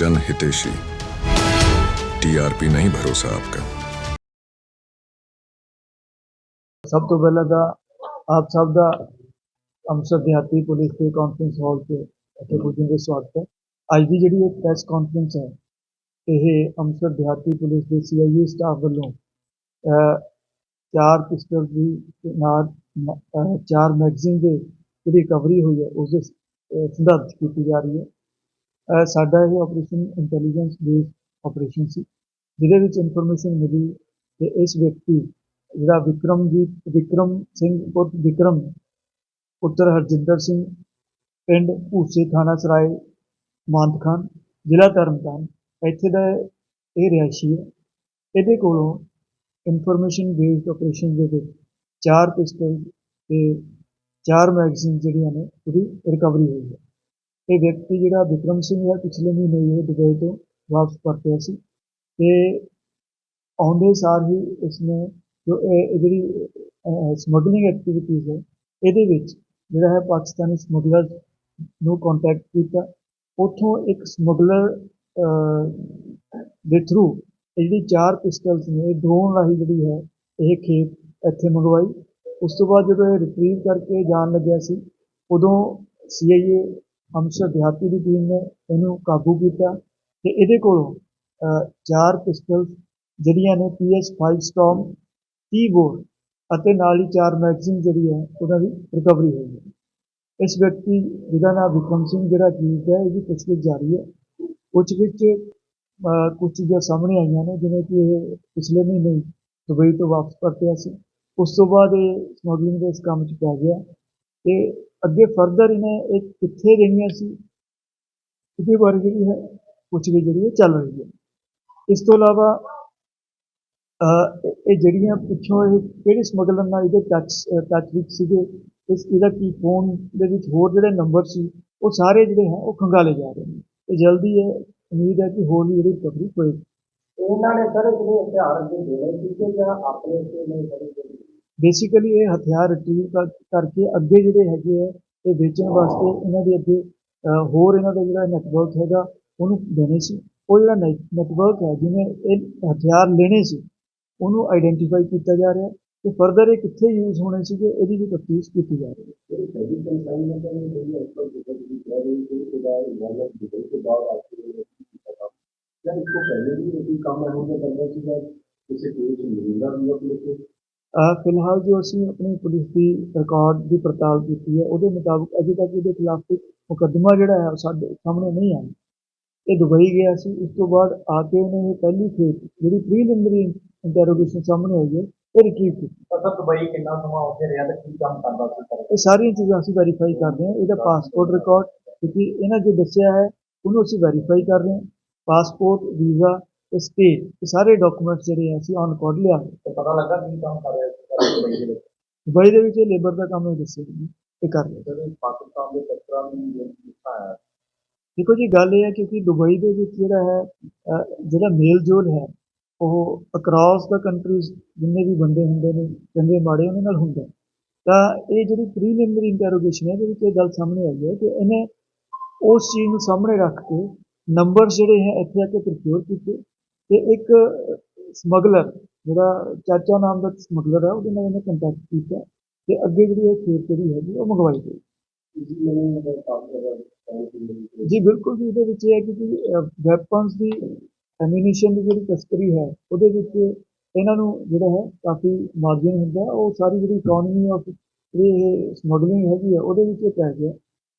जन हितेशी टीआरपी नहीं भरोसा आपका ਸਭ ਤੋਂ ਪਹਿਲਾਂ ਤਾਂ ਆਪ ਸਭ ਦਾ ਅੰਮ੍ਰਿਤਸਰ ਦਿਹਾਤੀ ਪੁਲਿਸ ਦੇ ਕਾਨਫਰੰਸ ਹਾਲ 'ਚ ਇੱਥੇ ਪੁੱਜਣ ਦੇ ਸਵਾਗਤ ਹੈ ਅੱਜ ਦੀ ਜਿਹੜੀ ਇਹ ਪ੍ਰੈਸ ਕਾਨਫਰੰਸ ਹੈ ਇਹ ਅੰਮ੍ਰਿਤਸਰ ਦਿਹਾਤੀ ਪੁਲਿਸ ਦੇ ਸੀਆਈਏ ਸਟਾਫ ਵੱਲੋਂ ਅਹ, ਚਾਰ ਪਿਸਟਲ ਦੀ ਤੇ ਨਾਲ ਮ- ਅਹ, ਚਾਰ ਮੈਗਜ਼ੀਨ ਦੇ ਜਿਹੜੀ ਰਿਕਵਰੀ ਹੋਈ ਹੈ ਉਸ ਦੇ ਅਹ, ਸੰਦਰਭ 'ਚ ਕੀਤੀ ਜਾ ਰਹੀ ਹੈ ਅਹ, ਸਾਡਾ ਇਹ ਆਪਰੇਸ਼ਨ ਇੰਟੈਲੀਜੈਂਸ ਬੇਸਡ ਆਪਰੇਸ਼ਨ ਸੀ, ਜਿਹਦੇ ਵਿੱਚ ਇਨਫੋਰਮੇਸ਼ਨ ਮਿਲੀ ਕਿ ਇਸ ਵਿਅਕਤੀ ਜਿਹੜਾ ਵਿਕਰਮਜੀਤ, ਵਿਕਰਮ ਸਿੰਘ ਪੁੱਤ ਵਿਕਰਮ, ਪੁੱਤਰ ਹਰਜਿੰਦਰ ਸਿੰਘ, ਪਿੰਡ ਭੂਸੇ ਥਾਣਾ ਸਰਾਏ, ਮਾਨਤ ਖਾਨ, ਜ਼ਿਲ੍ਹਾ ਤਰਨਤਾਰਨ, ਇੱਥੇ ਦਾ ਇਹ ਰਿਹਾਇਸ਼ੀ ਹੈ। ਇਹਦੇ ਕੋਲੋਂ ਇਨਫੋਰਮੇਸ਼ਨ ਬੇਸਡ ਆਪਰੇਸ਼ਨ ਦੇ ਵਿੱਚ ਚਾਰ ਪਿਸਟਲ ਤੇ ਚਾਰ ਮੈਗਜ਼ੀਨ ਜਿਹੜੀਆਂ ਨੇ ਉਹਦੀ ਰਿਕਵਰੀ ਹੋਈ ਹੈ। ਇਹ ਵਿਅਕਤੀ ਜਿਹੜਾ ਵਿਕਰਮ ਸਿੰਘ ਹੈ, ਪਿਛਲੇ ਮਹੀਨੇ ਇਹ ਦੁਬਈ ਤੋਂ ਵਾਪਸ ਪਰਤਿਆ ਸੀ ਤੇ ਆਉਂਦੇ ਸਾਰ ਹੀ ਇਸਨੇ ਜੋ ਇਹ ਜਿਹੜੀ ਸਮਗਲਿੰਗ ਐਕਟੀਵਿਟੀਜ਼ ਹੈ, ਇਹਦੇ ਵਿੱਚ ਜਿਹੜਾ ਹੈ ਪਾਕਿਸਤਾਨੀ ਸਮਗਲਰ ਨੂੰ ਕੰਟੈਕਟ ਕੀਤਾ। ਉੱਥੋਂ ਇੱਕ ਸਮਗਲਰ ਦੇ ਥਰੂ ਇਹ ਜਿਹੜੀ ਚਾਰ ਪਿਸਟਲਸ ਨੇ ਡਰੋਨ ਰਾਹੀਂ ਜਿਹੜੀ ਹੈ ਇਹ ਖੇਪ ਇੱਥੇ ਮੰਗਵਾਈ। ਉਸ ਤੋਂ ਬਾਅਦ ਜਦੋਂ ਇਹ ਰਿਟਰੀਵ ਕਰਕੇ ਜਾਣ ਲੱਗਿਆ ਸੀ, ਉਦੋਂ ਸੀਆਈਏ ਅੰਮ੍ਰਿਤਸਰ ਦਿਹਾਤੀ ਦੀ ਟੀਮ ਨੇ ਇਹਨੂੰ ਕਾਬੂ ਕੀਤਾ ਤੇ ਇਹਦੇ ਕੋਲੋਂ ਚਾਰ ਪਿਸਟਲਸ ਜਿਹੜੀਆਂ ਨੇ PS5 ਸਟਾਰਮ 30 ਬੋਰ ਅਤੇ ਨਾਲ ਹੀ ਚਾਰ ਮੈਗਜ਼ੀਨ ਜਿਹੜੀ ਹੈ ਉਹਨਾਂ ਦੀ ਰਿਕਵਰੀ ਹੋਈ ਹੈ। ਇਸ ਵਿਅਕਤੀ ਜਿਹਦਾ ਨਾਮ ਵਿਕਰਮ ਸਿੰਘ ਜਿਹੜਾ ਅਕਿਊਜ਼ਡ ਹੈ ਇਹਦੀ ਪੁੱਛਗਿੱਛ ਜਾਰੀ ਹੈ। ਕੁਝ ਵਿੱਚ ਅਹ, ਕੁਝ ਚੀਜ਼ਾਂ ਸਾਹਮਣੇ ਆਈਆਂ ਨੇ ਜਿਵੇਂ ਕਿ ਇਹ ਪਿਛਲੇ ਮਹੀਨੇ ਹੀ ਦੁਬਈ ਤੋਂ ਵਾਪਸ ਪਰਤਿਆ ਸੀ। ਉਸ ਤੋਂ ਬਾਅਦ ਇਹ ਸਮਗਲਿੰਗ ਦੇ ਇਸ ਕੰਮ 'ਚ ਪੈ ਗਿਆ ਤੇ ਅੱਗੇ ਫਰਦਰ ਇਹਨੇ ਇਹ ਕਿੱਥੇ ਰਹਿਣੀਆਂ ਸੀ? ਇਹਦੇ ਬਾਰੇ ਜਿਹੜੀ ਹੈ ਪੁੱਛਗਿੱਛ ਜਿਹੜੀ ਹੈ ਚੱਲ ਰਹੀ ਹੈ। ਇਸ ਤੋਂ ਇਲਾਵਾ ਇਹ ਜਿਹੜੀਆਂ ਪਿੱਛੋਂ ਇਹ ਕਿਹੜੇ ਸਮਗਲਰ ਨਾਲ ਇਹਦੇ ਟੱਚ ਟੱਚ ਵਿੱਚ ਸੀਗੇ, ਇਸ, ਇਹਦਾ ਕੀ ਫੋਨ ਦੇ ਵਿੱਚ ਹੋਰ ਜਿਹੜੇ ਨੰਬਰ ਸੀ, ਉਹ ਸਾਰੇ ਜਿਹੜੇ ਹੈ, ਉਹ ਖੰਗਾਲੇ ਜਾ ਰਹੇ ਨੇ। ਤੇ ਜਲਦੀ ਇਹ ਉਮੀਦ ਹੈ ਕਿ ਹੋਰ ਵੀ ਜਿਹੜੀ ਰਿਕਵਰੀ ਹੋਏਗੀ। ਇਹਨਾਂ ਨੇ ਸਰ, ਜਿਹੜੇ ਹਥਿਆਰ ਅੱਗੇ ਦੇਣੇ ਸੀਗੇ ਜਾਂ ਆਪਣੇ ਉੱਤੇ ਨਹੀਂ ਬੇਸਿਕਲੀ ਇਹ ਹਥਿਆਰ ਰਿਟਰੀਵ ਕਰਕੇ ਅੱਗੇ ਜਿਹੜੇ ਹੈਗੇ ਆ, ਇਹ ਵੇਚਣ ਵਾਸਤੇ ਇਹਨਾਂ ਦੇ ਅੱਗੇ ਹੋਰ ਇਹਨਾਂ ਦਾ ਜਿਹੜਾ ਨੈਟਵਰਕ ਹੈਗਾ, ਉਹਨੂੰ ਦੇਣੇ ਸੀ। ਉਹ ਜਿਹੜਾ ਨੈਟਵਰਕ ਹੈ, ਜਿਹਨੇ ਇਹ ਹਥਿਆਰ ਲੈਣੇ ਸੀ, ਉਹਨੂੰ ਆਈਡੈਂਟੀਫਾਈ ਕੀਤਾ ਜਾ ਰਿਹਾ। ਤੇ ਫਰਦਰ ਇਹ ਕਿੱਥੇ ਯੂਜ਼ ਹੋਣੇ ਸੀਗੇ, ਇਹਦੀ ਵੀ ਤਫਤੀਸ਼ ਕੀਤੀ ਜਾ ਰਹੀ ਹੈ। ਫਿਲਹਾਲ ਜੋ ਅਸੀਂ ਆਪਣੀ ਪੁਲਿਸ ਦੀ ਰਿਕਾਰਡ ਦੀ ਪੜਤਾਲ ਕੀਤੀ ਹੈ ਉਹਦੇ ਮੁਤਾਬਕ ਅਜੇ ਤੱਕ ਇਹਦੇ ਖਿਲਾਫ ਕੋਈ ਮੁਕੱਦਮਾ ਜਿਹੜਾ ਹੈ ਉਹ ਸਾਡੇ ਸਾਹਮਣੇ ਨਹੀਂ ਆਇਆ। ਇਹ ਦੁਬਈ ਗਿਆ ਸੀ ਉਸ ਤੋਂ ਬਾਅਦ ਆ ਕੇ ਉਹਨੇ ਇਹ ਪਹਿਲੀ ਖੇਤ ਜਿਹੜੀ ਪ੍ਰੀਲਿਮਿਨਰੀ ਇੰਟਰੋਗੇਸ਼ਨ ਸਾਹਮਣੇ ਆਈ ਹੈ ਇਹ ਰਿਟਰੀਵ ਕੀਤੀ। ਤਾਂ ਸਰ ਦੁਬਈ ਕਿੰਨਾ ਸਮਾਂ ਉੱਥੇ ਰਿਹਾ ਤੇ ਕੀ ਕੰਮ ਕਰਦਾ ਸੀ ਇਹ ਸਾਰੀਆਂ ਚੀਜ਼ਾਂ ਅਸੀਂ ਵੈਰੀਫਾਈ ਕਰ ਰਹੇ ਹਾਂ। ਇਹਦਾ ਪਾਸਪੋਰਟ ਰਿਕਾਰਡ ਕਿਉਂਕਿ ਇਹਨਾਂ ਜੋ ਦੱਸਿਆ ਹੈ ਉਹਨੂੰ ਅਸੀਂ ਵੈਰੀਫਾਈ ਕਰ ਰਹੇ ਹਾਂ। ਪਾਸਪੋਰਟ ਵੀਜ਼ਾ ਤੇ ਇਹ ਸਾਰੇ ਡਾਕੂਮੈਂਟਸ ਜਿਹੜੇ ਅਸੀਂ ਔਨ ਰਿਕਾਰਡ ਲਿਆ। ਤੇ ਪਤਾ ਲੱਗਾ ਕੀ ਕੰਮ ਕਰ ਰਿਹਾ ਸੀ ਦੁਬਈ ਦੇ ਵਿੱਚ ਲੇਬਰ ਦਾ ਕੰਮ ਦੱਸਿਆ ਜੀ ਇਹ ਕਰ ਰਹੇ ਇਹ ਪਾਕਿਸਤਾਨ ਦੇ ਚੱਕਰਾਂ ਨੂੰ ਹੈ ਦੇਖੋ ਜੀ ਗੱਲ ਇਹ ਹੈ ਕਿਉਂਕਿ ਦੁਬਈ ਦੇ ਵਿੱਚ ਜਿਹੜਾ ਹੈ ਜਿਹੜਾ ਮੇਲ ਜੋਲ ਹੈ ਉਹ ਅਕ੍ਰੋਸ ਦਾ ਕੰਟਰੀਜ਼ ਜਿੰਨੇ ਵੀ ਬੰਦੇ ਹੁੰਦੇ ਨੇ ਚੰਗੇ ਮਾੜੇ ਉਹਨਾਂ ਨਾਲ ਹੁੰਦਾ। ਤਾਂ ਇਹ ਜਿਹੜੀ ਪ੍ਰੀਲਿਮਿਨਰੀ ਇੰਟਰੋਗੇਸ਼ਨ ਹੈ ਇਹਦੇ ਵਿੱਚ ਇਹ ਗੱਲ ਸਾਹਮਣੇ ਆਈ ਹੈ ਕਿ ਇਹਨੇ ਉਸ ਚੀਜ਼ ਨੂੰ ਸਾਹਮਣੇ ਰੱਖ ਕੇ ਨੰਬਰ ਜਿਹੜੇ ਹੈ ਇੱਥੇ ਆ ਕੇ ਪ੍ਰੋਕਿਊਰ ਕੀਤੇ ਤੇ ਇੱਕ ਸਮਗਲਰ ਜਿਹੜਾ ਚਾਚਾ ਨਾਮ ਦਾ ਸਮਗਲਰ ਹੈ ਉਹਦੇ ਨਾਲ ਇਹਨੇ ਕੰਟੈਕਟ ਕੀਤਾ ਤੇ ਅੱਗੇ ਜਿਹੜੀ ਇਹ ਖੇਤ ਜਿਹੜੀ ਹੈਗੀ ਉਹ ਮੰਗਵਾਈ ਗਈ। ਜੀ ਬਿਲਕੁਲ ਜੀ ਇਹਦੇ ਵਿੱਚ ਇਹ ਹੈ ਕਿ ਵੈਪਨਸ ਦੀ ਐਮੂਨੀਸ਼ਨ ਦੀ ਜਿਹੜੀ ਤਸਕਰੀ ਹੈ ਉਹਦੇ ਵਿੱਚ ਇਹਨਾਂ ਨੂੰ ਜਿਹੜਾ ਹੈ ਕਾਫੀ ਮਾਰਜਨ ਹੁੰਦਾ ਉਹ ਸਾਰੀ ਜਿਹੜੀ ਇਕਨੋਮੀ ਆਫ ਇਹ ਸਮਗਲਿੰਗ ਹੈਗੀ ਹੈ ਉਹਦੇ ਵਿੱਚ ਇਹ ਪੈ ਗਿਆ।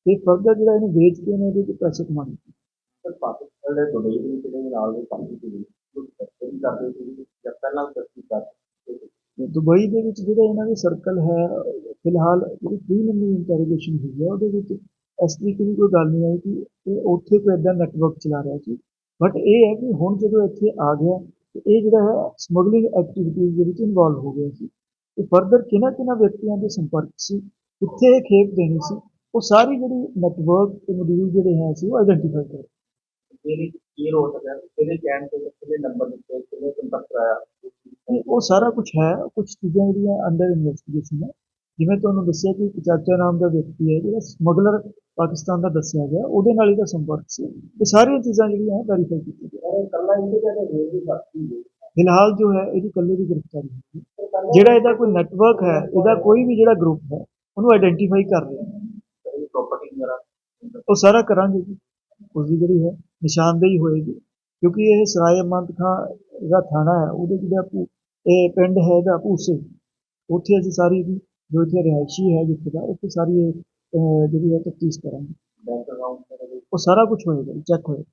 ਤੇ ਫਰਦਰ ਜਿਹੜਾ ਇਹਨੂੰ ਵੇਚ ਕੇ ਇਹਨੇ ਇਹਦੇ ਵਿੱਚ ਪੈਸੇ ਕਮਾਉਣੇ। ਸਰ ਪਾਕਿਸਤਾਨ ਦੇ ਦੁਬਈ ਦੇ ਜਿਹੜੇ ਨਾਲ ਦੇ ਕੰਮ ਤਸਕਰੀ ਕਰਦੇ ਸੀ ਜਾਂ ਪਹਿਲਾਂ ਤਸਕਰੀ ਕਰਦੇ ਦੁਬਈ ਦੇ ਵਿੱਚ ਜਿਹੜਾ ਇਹਨਾਂ ਦੇ ਸਰਕਲ ਹੈ ਫਿਲਹਾਲ ਜਿਹੜੀ ਪ੍ਰੀਲਿਮਿਨਰੀ ਇੰਟਰੋਗੇਸ਼ਨ ਹੋਈ ਹੈ ਉਹਦੇ ਵਿੱਚ ਇਸ ਤਰੀਕੇ ਦੀ ਕੋਈ ਗੱਲ ਨਹੀਂ ਆਈ ਕਿ ਇਹ ਉੱਥੇ ਕੋਈ ਇਦਾਂ ਨੈਟਵਰਕ ਚਲਾ ਰਿਹਾ ਸੀ। ਬਟ ਇਹ ਹੈ ਕਿ ਹੁਣ ਜਦੋਂ ਇੱਥੇ ਆ ਗਿਆ ਇਹ ਜਿਹੜਾ ਹੈ ਸਮਗਲਿੰਗ ਐਕਟੀਵਿਟੀਜ਼ ਦੇ ਵਿੱਚ ਇਨਵੋਲਵ ਹੋ ਗਿਆ ਸੀ। ਤੇ ਫਰਦਰ ਕਿਹਨਾਂ ਕਿਹਨਾਂ ਵਿਅਕਤੀਆਂ ਦੇ ਸੰਪਰਕ ਸੀ ਕਿੱਥੇ ਇਹ ਖੇਪ ਦੇਣੀ ਸੀ ਉਹ ਸਾਰੀ ਜਿਹੜੀ ਨੈਟਵਰਕ ਤੇ ਮੋਡਿਊਲ ਜਿਹੜੇ ਹੈ ਸੀ ਉਹ ਆਈਡੈਂਟੀਫਾਈ ਕਰ ਜਿਹੜੀ ਕੀ ਹੋ ਸਕਦਾ ਕਿਹਦੇ ਚੈਨ ਤੇ ਕਿਹਦੇ ਨੰਬਰ ਦਿੱਤੇ ਕਿਹਨੇ ਕੰਟੈਕਟ ਕਰਾਇਆ। ਉਹ ਸਾਰਾ ਕੁਝ ਹੈ ਕੁਝ ਚੀਜ਼ਾਂ ਜਿਹੜੀਆਂ ਅੰਡਰ ਇਨਵੈਸਟੀਗੇਸ਼ਨ ਹੈ ਜਿਵੇਂ ਤੁਹਾਨੂੰ ਦੱਸਿਆ ਕਿ ਚਾਚਾ ਨਾਮ ਦਾ ਵਿਅਕਤੀ ਹੈ ਜਿਹੜਾ ਸਮਗਲਰ ਪਾਕਿਸਤਾਨ ਦਾ ਦੱਸਿਆ ਗਿਆ ਉਹਦੇ ਨਾਲ ਇਹਦਾ ਸੰਪਰਕ ਸੀ। ਇਹ ਸਾਰੀਆਂ ਚੀਜ਼ਾਂ ਜਿਹੜੀਆਂ ਹੈ ਵੈਰੀਫਾਈ ਕੀਤੀ ਗਈਆਂ। ਕੱਲਾ ਇਹਦੇ ਜਿਹੜੇ ਹੋਰ ਵੀ ਸਾਥੀ ਫਿਲਹਾਲ ਜੋ ਹੈ ਇਹਦੀ ਇਕੱਲੇ ਦੀ ਗ੍ਰਿਫਤਾਰੀ ਹੋਈ ਹੈ। ਜਿਹੜਾ ਇਹਦਾ ਕੋਈ ਨੈਟਵਰਕ ਹੈ ਇਹਦਾ ਕੋਈ ਵੀ ਜਿਹੜਾ ਗਰੁੱਪ ਹੈ ਉਹਨੂੰ ਆਇਡੈਂਟੀਫਾਈ ਕਰ ਰਿਹਾ ਹੈ ਪ੍ਰਾਪਰਟੀ ਵਗੈਰਾ ਉਹ ਸਾਰਾ ਕਰਾਂਗੇ ਜੀ। ਉਸ ਦੀ ਜਿਹੜੀ ਹੈ ਨਿਸ਼ਾਨਦੇਹੀ ਹੋਏਗੀ। ਕਿਉਂਕਿ ਇਹ ਸਰਾਏ ਅਹਿਮਦ ਖਾਂ ਦਾ ਥਾਣਾ ਹੈ ਉਹਦੇ ਜਿਹੜਾ ਇਹ ਪਿੰਡ ਹੈ ਇਹਦਾ ਭੂਸੇ ਉੱਥੇ ਅਸੀਂ ਸਾਰੀ ਜੋ ਇੱਥੇ ਰਿਹਾਇਸ਼ੀ ਹੈ ਜਿੱਥੇ ਦਾ ਉੱਥੇ ਸਾਰੀ ਇਹ ਜਿਹੜੀ ਹੈ ਤਫਤੀਸ਼ ਕਰਾਂਗੇ। ਉਹ ਸਾਰਾ ਕੁਝ ਹੋਏਗਾ ਚੈੱਕ ਹੋਏਗਾ।